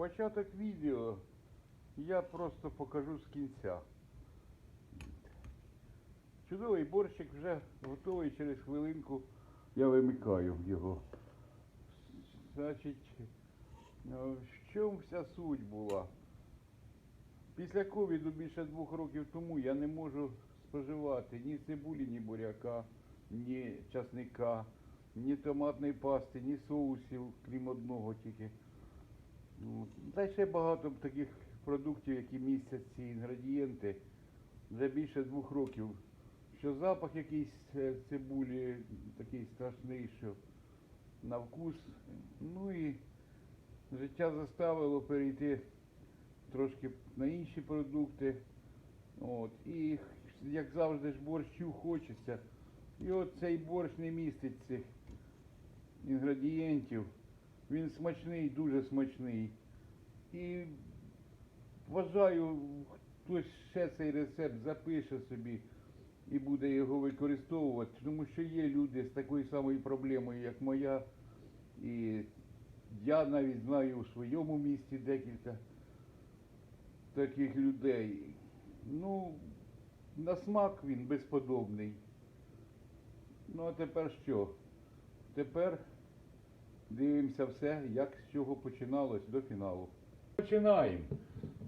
Початок відео я просто покажу з кінця. Чудовий борщик вже готовий через хвилинку. Я вимикаю його. Значить, е, в чому вся суть була? Після ковіду більше двох років тому я не можу споживати ні цибулі, ні буряка, ні часника, ні томатної пасти, ні соусів, крім одного тільки. Та ще багато таких продуктів, які містять ці інгредієнти вже більше двох років. Що запах якийсь е, цибулі такий страшний, що на вкус. Ну і життя заставило перейти трошки на інші продукти. От. І як завжди ж борщу хочеться. І от цей борщ не містить цих інгредієнтів. Він смачний, дуже смачний. І вважаю, хтось ще цей рецепт запише собі і буде його використовувати, тому що є люди з такою самою проблемою, як моя. І я навіть знаю у своєму місті декілька таких людей. Ну, на смак він безподобний. Ну а тепер що? Тепер дивимося все, як з чого починалось до фіналу. Починаємо.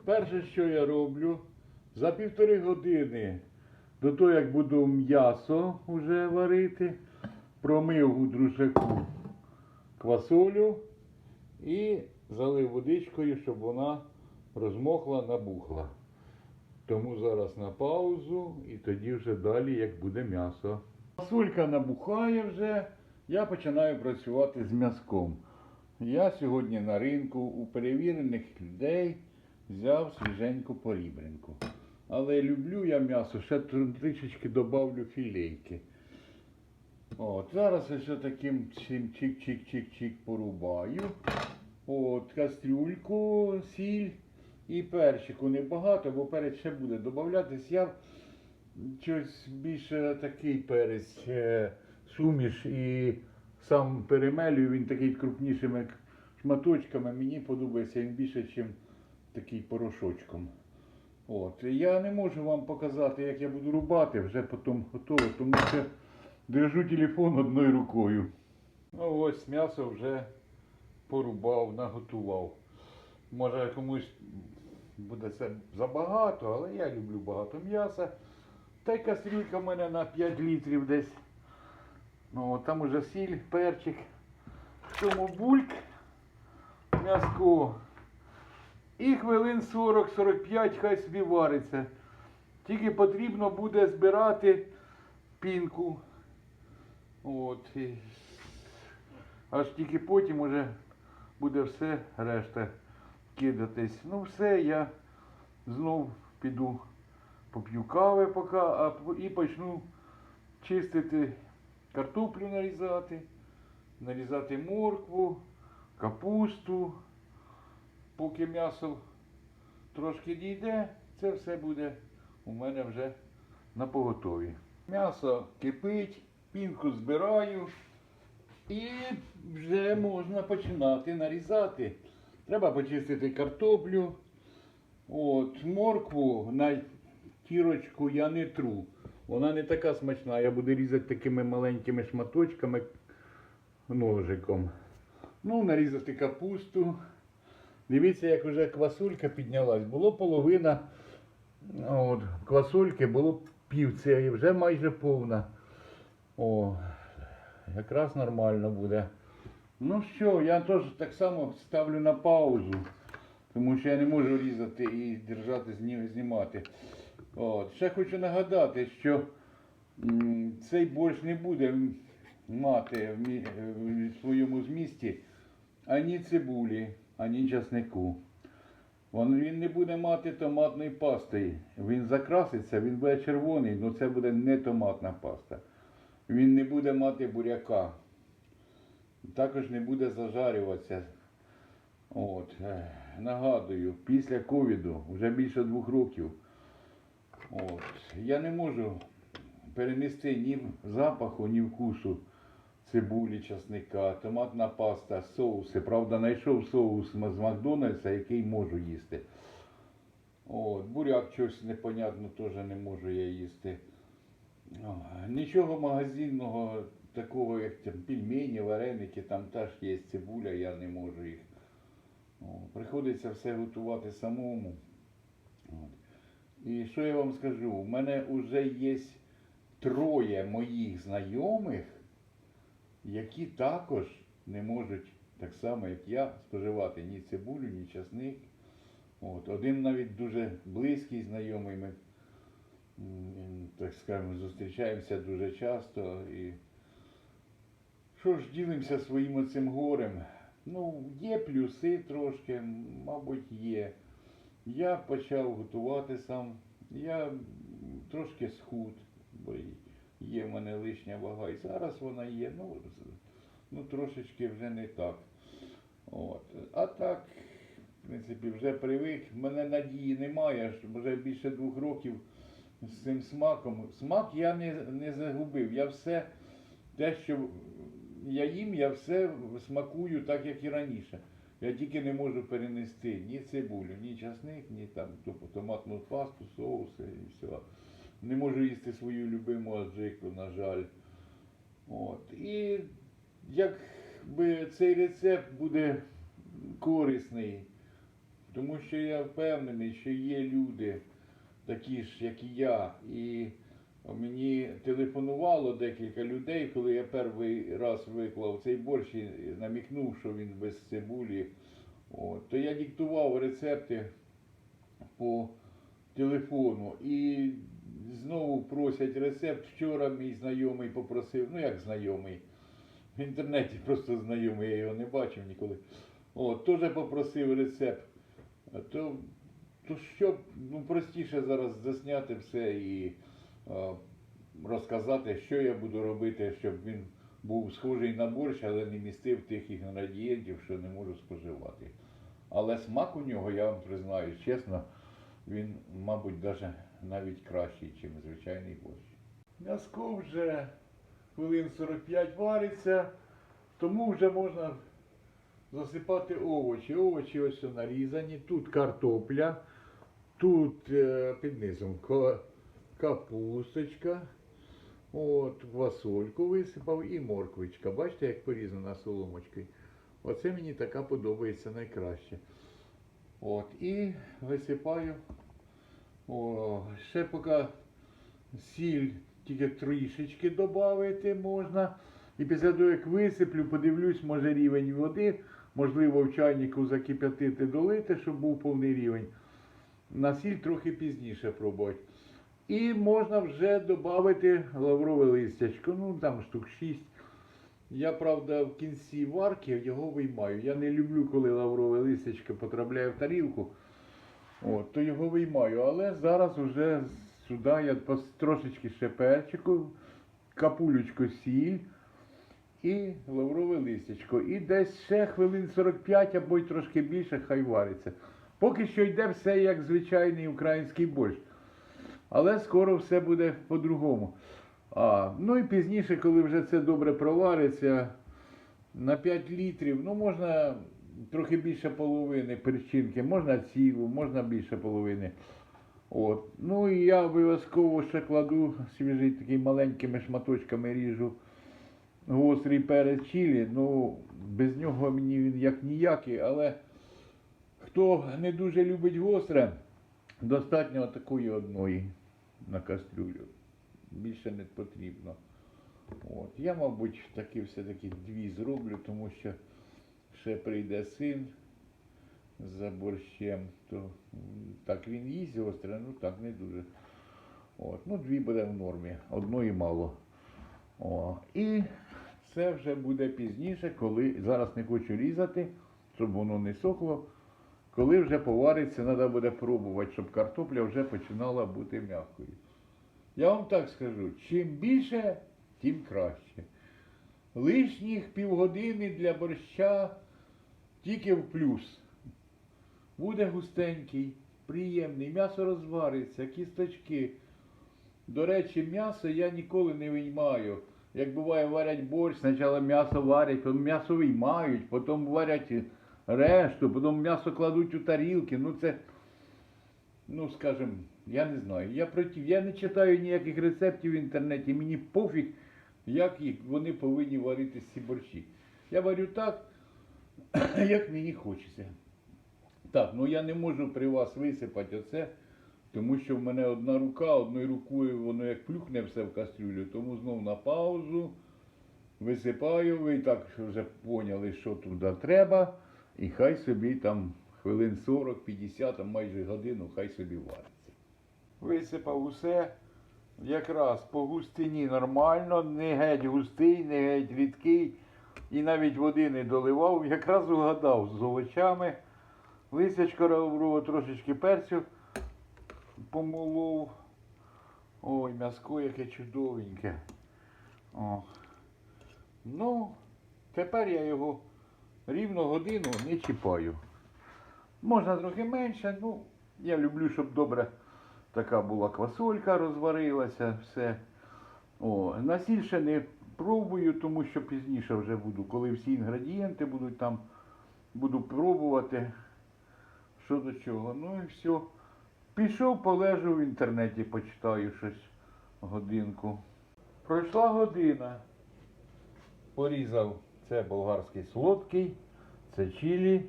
Перше, що я роблю, за півтори години до того, як буду м'ясо вже варити, промив у друшаку квасолю і залив водичкою, щоб вона розмокла, набухла. Тому зараз на паузу і тоді вже далі, як буде м'ясо. Квасолька набухає вже, я починаю працювати з м'язком. Я сьогодні на ринку у перевірених людей взяв свіженьку порібринку. Але люблю я м'ясо, ще трішечки добавлю філейки. От, зараз я ще таким чик-чик-чик-чик порубаю. От, кастрюльку, сіль і перчику небагато, бо перець ще буде додаватись. Я щось більше такий перець е, суміш і сам перемелюю, він такий крупнішими шматочками. Мені подобається він більше, ніж такий порошочком. От. Я не можу вам показати, як я буду рубати, вже потім готово, тому що держу телефон одною рукою. Ну ось м'ясо вже порубав, наготував. Може комусь буде це забагато, але я люблю багато м'яса. Та й кастрюлька в мене на 5 літрів десь. Ну, там уже сіль, перчик. В цьому бульк, м'яско. І хвилин 40-45 хай собі вариться. Тільки потрібно буде збирати пінку. От. Аж тільки потім уже буде все решта кидатись. Ну все, я знов піду поп'ю кави поки, а і почну чистити картоплю нарізати, нарізати моркву, капусту. Поки м'ясо трошки дійде, це все буде у мене вже на поготові. М'ясо кипить, пінку збираю і вже можна починати нарізати. Треба почистити картоплю. От, моркву на тірочку я не тру. Вона не така смачна. Я буду різати такими маленькими шматочками ножиком. Ну, нарізати капусту. Дивіться, як вже квасолька піднялась. Було половина от, квасольки, було пів цієї, вже майже повна. О, якраз нормально буде. Ну що, я теж так само ставлю на паузу, тому що я не можу різати і держати зні- знімати. От. Ще хочу нагадати, що цей борщ не буде мати в, своєму змісті ані цибулі, ані часнику. Він, не буде мати томатної пасти. Він закраситься, він буде червоний, але це буде не томатна паста. Він не буде мати буряка. Також не буде зажарюватися. От. е, Нагадую, після ковіду, вже більше двох років, от, я не можу перенести ні запаху, ні вкусу цибулі, часника, томатна паста, соуси. Правда, знайшов соус з Макдональдса, який можу їсти. От, буряк щось непонятно теж не можу я їсти. Нічого магазинного, такого, як там пельмені, вареники, там теж є цибуля, я не можу їх. Приходиться все готувати самому. І що я вам скажу? У мене вже є троє моїх знайомих, які також не можуть, так само як я, споживати ні цибулю, ні часник. От. Один навіть дуже близький знайомий, ми, так скажемо, зустрічаємося дуже часто. І що ж, ділимося своїм оцим горем. Ну, є плюси трошки, мабуть, є. Я почав готувати сам. Я трошки схуд, бо є в мене лишня вага. І зараз вона є, ну, ну трошечки вже не так. От. А так, в принципі, вже привик. В мене надії немає, вже більше двох років з цим смаком. Смак я не, не загубив. Я все, те, що я їм, я все смакую так, як і раніше. Я тільки не можу перенести ні цибулю, ні часник, ні там томатну пасту, соуси і все. Не можу їсти свою любиму аджику, на жаль. От. І якби цей рецепт буде корисний, тому що я впевнений, що є люди, такі ж, як і я, і мені телефонувало декілька людей, коли я перший раз виклав цей борщ і намікнув, що він без цибулі. От, то я диктував рецепти по телефону і знову просять рецепт. Вчора мій знайомий попросив, ну як знайомий, в інтернеті просто знайомий, я його не бачив ніколи. От, теж попросив рецепт. То, то що ну, простіше зараз засняти все і розказати, що я буду робити, щоб він був схожий на борщ, але не містив тих інгредієнтів, що не можу споживати. Але смак у нього, я вам признаюсь чесно, він, мабуть, навіть кращий, ніж звичайний борщ. М'язко вже хвилин 45 вариться, тому вже можна засипати овочі. Овочі ось нарізані. Тут картопля, тут е, під низом капусточка. От, квасольку висипав і морквичка. Бачите, як порізана соломочкою. Оце мені така подобається найкраще. От, і висипаю. О, ще поки сіль тільки трішечки додати можна. І після того, як висиплю, подивлюсь, може рівень води, можливо, в чайнику закип'ятити, долити, щоб був повний рівень. На сіль трохи пізніше пробувати. І можна вже додати лаврове листячко, ну там штук 6. Я, правда, в кінці варки його виймаю. Я не люблю, коли лаврове листячко потрапляє в тарілку. От, то його виймаю. Але зараз вже сюди я трошечки ще перчику, капулючку сіль і лаврове листячко. І десь ще хвилин 45 або й трошки більше, хай вариться. Поки що йде все як звичайний український борщ. Але скоро все буде по-другому. А, ну і пізніше, коли вже це добре провариться, на 5 літрів, ну можна трохи більше половини перчинки, можна цілу, можна більше половини. От. Ну і я обов'язково ще кладу свіжий такий маленькими шматочками ріжу гострий перець чилі. Ну, без нього мені він як ніякий, але хто не дуже любить гостре, достатньо такої одної на кастрюлю. Більше не потрібно. От. Я, мабуть, таки все-таки дві зроблю, тому що ще прийде син за борщем, то так він їсть гостре, ну так не дуже. От. Ну, дві буде в нормі, одної мало. О. І це вже буде пізніше, коли зараз не хочу різати, щоб воно не сохло. Коли вже повариться, треба буде пробувати, щоб картопля вже починала бути м'якою. Я вам так скажу, чим більше, тим краще. Лишніх півгодини для борща тільки в плюс. Буде густенький, приємний, м'ясо розвариться, кісточки. До речі, м'ясо я ніколи не виймаю. як буває, варять борщ, спочатку м'ясо варять, потім м'ясо виймають, потім варять решту, потім м'ясо кладуть у тарілки. Ну це, ну скажем, я не знаю. Я против, я не читаю ніяких рецептів в інтернеті, мені пофіг, як їх вони повинні варити ці борщі. Я варю так, як мені хочеться. Так, ну я не можу при вас висипати оце, тому що в мене одна рука, одною рукою воно як плюхне все в кастрюлю, тому знов на паузу висипаю, ви і так вже поняли, що туди треба, і хай собі там хвилин 40-50, а майже годину, хай собі вариться. Висипав усе якраз по густині нормально, не геть густий, не геть рідкий, і навіть води не доливав, якраз угадав з овочами. Лисячка роврова, трошечки перцю помолов. Ой, м'яско яке чудовеньке. О. Ну, тепер я його рівно годину не чіпаю. Можна трохи менше, ну, я люблю, щоб добре така була квасолька розварилася, все. О, насіль ще не пробую, тому що пізніше вже буду, коли всі інгредієнти будуть там, буду пробувати що до чого. Ну і все. Пішов, полежу в інтернеті, почитаю щось годинку. Пройшла година. Порізав це болгарський солодкий, це чилі.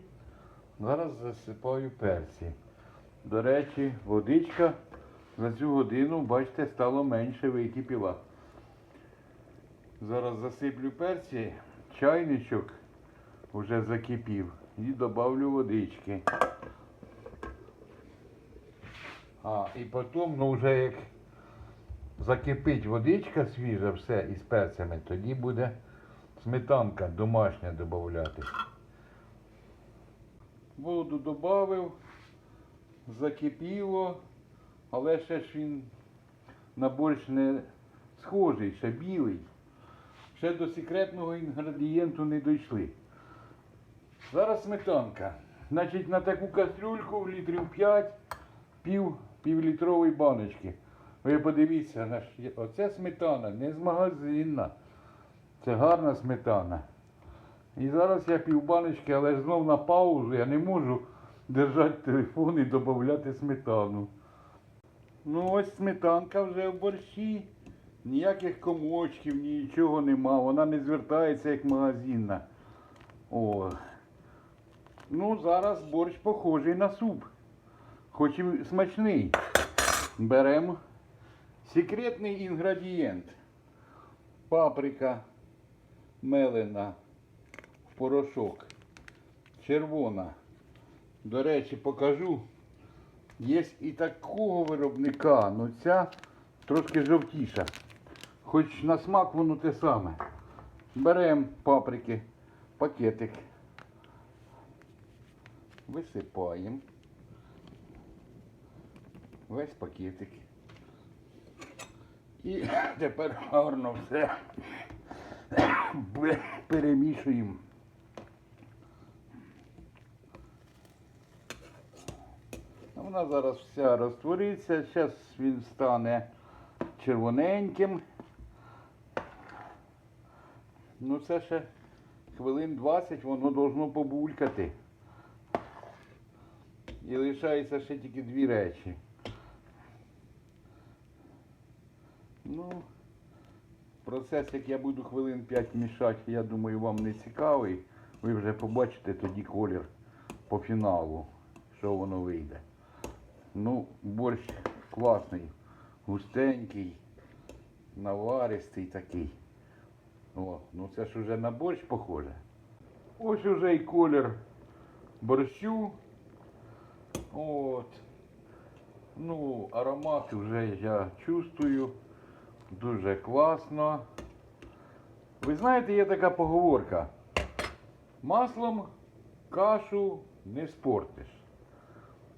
Зараз засипаю перці. До речі, водичка за цю годину, бачите, стало менше википіла. Зараз засиплю перці, чайничок вже закипів і додавлю водички. А, і потім, ну вже як закипить водичка свіжа, все із перцями, тоді буде сметанка домашня додати. Воду додав, закипіло, але ще ж він на борщ не схожий, ще білий. Ще до секретного інгредієнту не дійшли. Зараз сметанка. Значить, на таку кастрюльку в літрів 5 пів півлітрової баночки. Ви подивіться, оце сметана, не з магазина. Це гарна сметана. І зараз я пів баночки, але знов на паузу я не можу держати телефон і додати сметану. Ну ось сметанка вже в борщі. Ніяких комочків, нічого нема. Вона не звертається як магазинна. О. Ну, зараз борщ похожий на суп. Хоч і смачний. Беремо секретний інгредієнт. Паприка мелена в порошок. Червона. До речі, покажу. Є і такого виробника, ну ця трошки жовтіша. Хоч на смак воно те саме. Беремо паприки, пакетик. Висипаємо. Весь пакетик. І тепер гарно все перемішуємо. Вона зараз вся розтвориться, зараз він стане червоненьким. Ну це ще хвилин 20 воно должно побулькати. І лишається ще тільки дві речі. Ну, процес, як я буду хвилин 5 мішати, я думаю, вам не цікавий. Ви вже побачите тоді колір по фіналу, що воно вийде. Ну, борщ класний, густенький, наваристий такий. О, ну це ж уже на борщ похоже. Ось уже і колір борщу. От. Ну, аромат вже я чувствую. Дуже класно. Ви знаєте, є така поговорка. Маслом кашу не спортиш.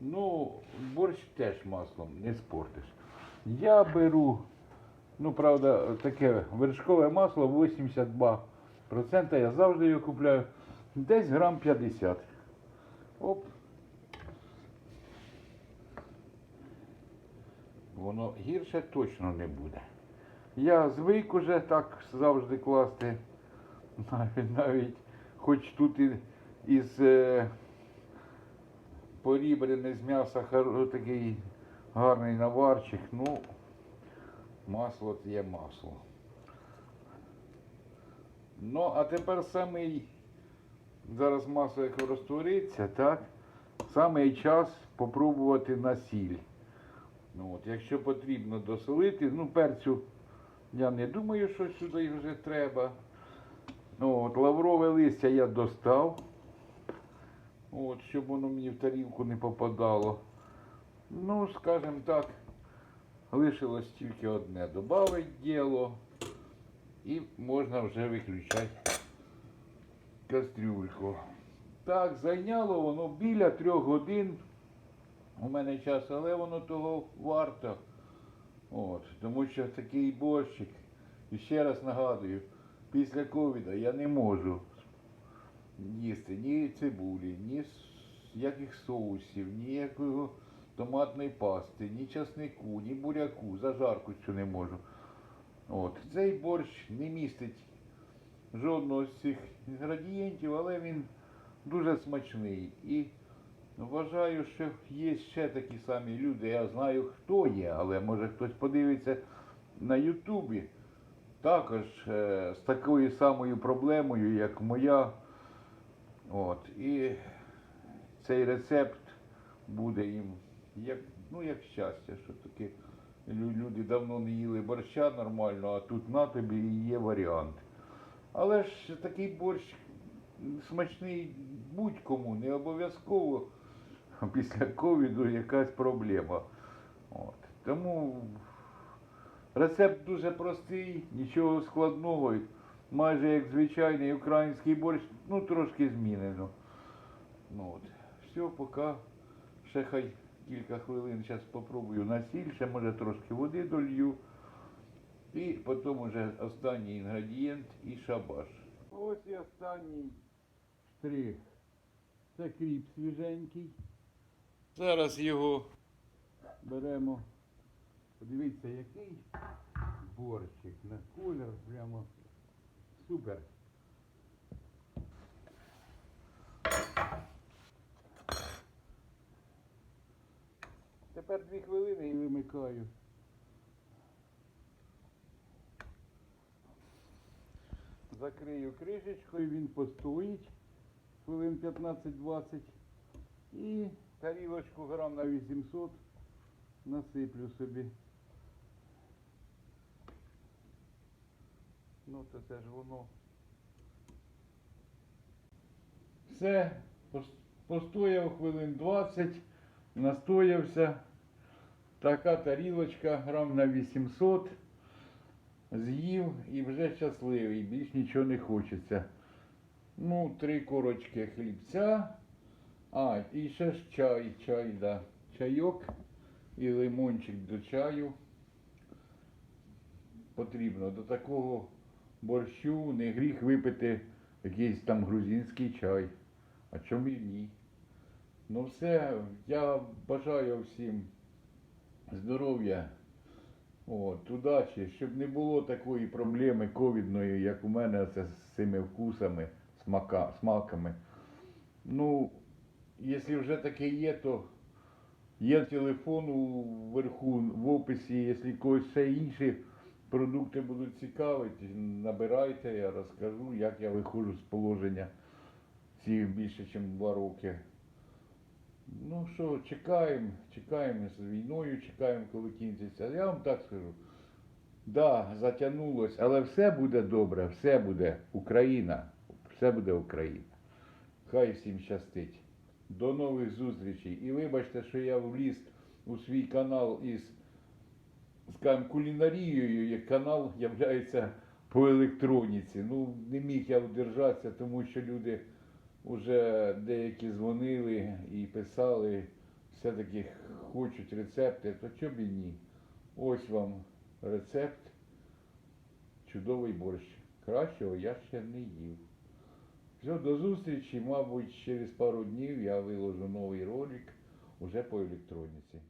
Ну, борщ теж маслом не спортиш. Я беру, ну, правда, таке вершкове масло 82%. Я завжди його купляю. Десь грам 50. Оп. Воно гірше точно не буде. Я звик уже так завжди класти. Навіть, навіть хоч тут і, із е, порібрений з м'яса такий гарний наварчик, ну, масло є масло. Ну, а тепер самий, зараз масло як розтвориться, так? Самий час попробувати на сіль. Ну, от, якщо потрібно досолити, ну перцю я не думаю, що сюди вже треба. Ну, от, лаврове листя я достав. От, щоб воно мені в тарілку не попадало. Ну, скажімо так, лишилось тільки одне. Добавить діло і можна вже виключати кастрюльку. Так, зайняло воно біля трьох годин. У мене час, але воно того варто. От, тому що такий борщик, і ще раз нагадую, після ковіда я не можу їсти ні цибулі, ні яких соусів, ніякого томатної пасти, ні часнику, ні буряку, зажарку цю не можу. От. Цей борщ не містить жодного з цих інгредієнтів, але він дуже смачний. І вважаю, що є ще такі самі люди. Я знаю, хто є, але може хтось подивиться на Ютубі. Також е, з такою самою проблемою, як моя. От. І цей рецепт буде їм як, ну, як щастя, що таке люди давно не їли борща нормально, а тут на тобі і є варіант. Але ж такий борщ смачний будь-кому, не обов'язково після ковіду якась проблема. От. Тому рецепт дуже простий, нічого складного, майже як звичайний український борщ, ну трошки змінено. Ну, от. Все, поки ще хай кілька хвилин зараз спробую на ще може трошки води долью. І потім уже останній інгредієнт і шабаш. Ось і останній штрих. Це кріп свіженький. Зараз його беремо. Подивіться, який борщик на колір прямо супер. Тепер дві хвилини і вимикаю. Закрию кришечкою, він постоїть хвилин 15-20 і тарілочку грам на 800 насиплю собі. Ну, то це ж воно. Все, постояв хвилин 20, настоявся. Така тарілочка грам на 800. З'їв і вже щасливий, більш нічого не хочеться. Ну, три корочки хлібця. А, і ще ж чай, чай, да. Чайок і лимончик до чаю. Потрібно до такого борщу не гріх випити якийсь там грузинський чай. А чому і ні? Ну все, я бажаю всім здоров'я. От, удачі, щоб не було такої проблеми ковідної, як у мене це з цими вкусами, смака, смаками. Ну, якщо вже таке є, то є телефон вверху в описі, якщо когось ще інші продукти будуть цікавити, набирайте, я розкажу, як я виходжу з положення ці більше, ніж два роки. Ну що, чекаємо, чекаємо з війною, чекаємо, коли кінчиться. Я вам так скажу. Да, затягнулось, але все буде добре, все буде Україна, все буде Україна. Хай всім щастить. До нових зустрічей. І вибачте, що я вліз у свій канал із скажімо, кулінарією, як канал являється по електроніці. Ну, не міг я вдержатися, тому що люди вже деякі дзвонили і писали, все-таки хочуть рецепти, то чого б і ні. Ось вам рецепт. Чудовий борщ. Кращого я ще не їв. Все, до зустрічі, мабуть, через пару днів я виложу новий ролик уже по електроніці.